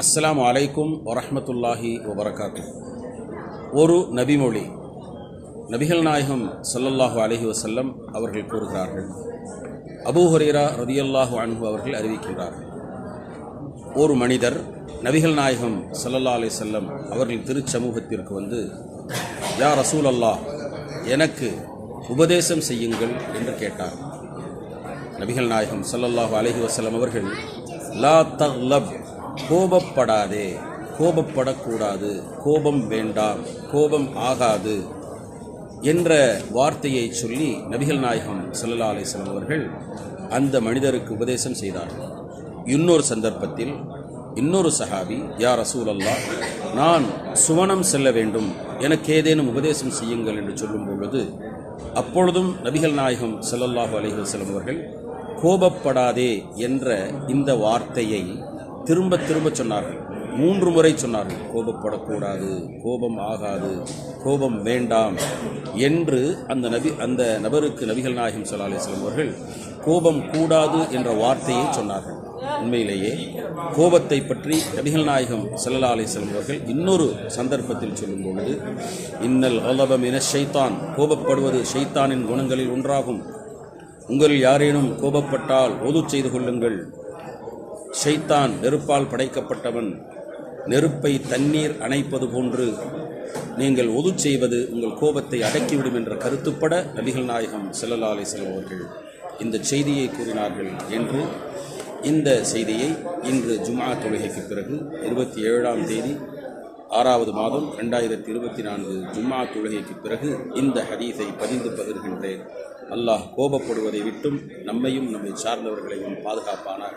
அஸ்லாம் அலைக்கும் வரஹ்மத்துல்லாஹி வபரகாத்து. ஒரு நபிமொழி நபிகள் நாயகம் சல்லல்லாஹு அலஹி வசல்லம் அவர்கள் கூறுகிறார்கள். அபூ ஹுரைரா ரதியல்லாஹு அன்ஹு அவர்கள் அறிவிக்கின்றார்கள். ஒரு மனிதர் நபிகள் நாயகம் சல்லல்லா அலி செல்லம் அவர்கள் திருச்சமூகத்திற்கு வந்து யா ரசூல் அல்லாஹ் எனக்கு உபதேசம் செய்யுங்கள் என்று கேட்டார். நபிகள் நாயகம் சல்லல்லாஹு அலஹி வசல்லம் அவர்கள் லா தக்லப் கோபப்படாதே. கோபப்படக்கூடாது. கோபம் வேண்டாம். கோபம் ஆகாது என்ற வார்த்தையை சொல்லி நபிகள் நாயகம் ஸல்லல்லாஹு அலிஸ்லாம் அவர்கள் அந்த மனிதருக்கு உபதேசம் செய்தார்கள் இன்னொரு சந்தர்ப்பத்தில் இன்னொரு சஹாபி யா ரசூலல்லா நான் சுவனம் செல்ல வேண்டும். எனக்கு ஏதேனும் உபதேசம் செய்யுங்கள் என்று சொல்லும் பொழுது அப்பொழுதும் நபிகள் நாயகம் செல்லல்லாஹு அலிஹசலம் அவர்கள் கோபப்படாதே என்ற இந்த வார்த்தையை திரும்ப திரும்ப சொன்னார்கள். மூன்று முறை சொன்னார்கள். கோபப்படக்கூடாது கோபம் ஆகாது கோபம் வேண்டாம் என்று அந்த நபி அந்த நபருக்கு நபிகள் நாயகம் ஸல்லல்லாஹு அலைஹி அவர்கள் கோபம் கூடாது என்ற வார்த்தையை சொன்னார்கள். உண்மையிலேயே கோபத்தை பற்றி நபிகள் நாயகம் ஸல்லல்லாஹு அலைஹி அவர்கள் இன்னொரு சந்தர்ப்பத்தில் சொல்லும் பொழுது இன்னல் அலபம் என ஷைத்தான். கோபப்படுவது ஷைத்தானின் குணங்களில் ஒன்றாகும். உங்களில் யாரேனும் கோபப்பட்டால் ஒது செய்து கொள்ளுங்கள். ஷைத்தான் நெருப்பால் படைக்கப்பட்டவன். நெருப்பை தண்ணீர் அணைப்பது போன்று நீங்கள் ஒது செய்வது உங்கள் கோபத்தை அடக்கிவிடும் என்ற கருத்துப்பட நபிகள் நாயகம் ஸல்லல்லாஹு அலைஹி அவர்கள் இந்த செய்தியை கூறினார்கள் என்று இந்த செய்தியை இன்று ஜுமா தொழுகைக்கு பிறகு இருபத்தி ஏழாம் தேதி ஆறாவது மாதம் ரெண்டாயிரத்தி இருபத்தி நான்கு ஜும்மா தொழுகைக்கு பிறகு இந்த ஹதீஸை பதிந்து பகிர்கின்றேன். அல்லாஹ் கோபப்படுவதை விட்டும் நம்மையும் நம்மை சார்ந்தவர்களையும் பாதுகாப்பானாக.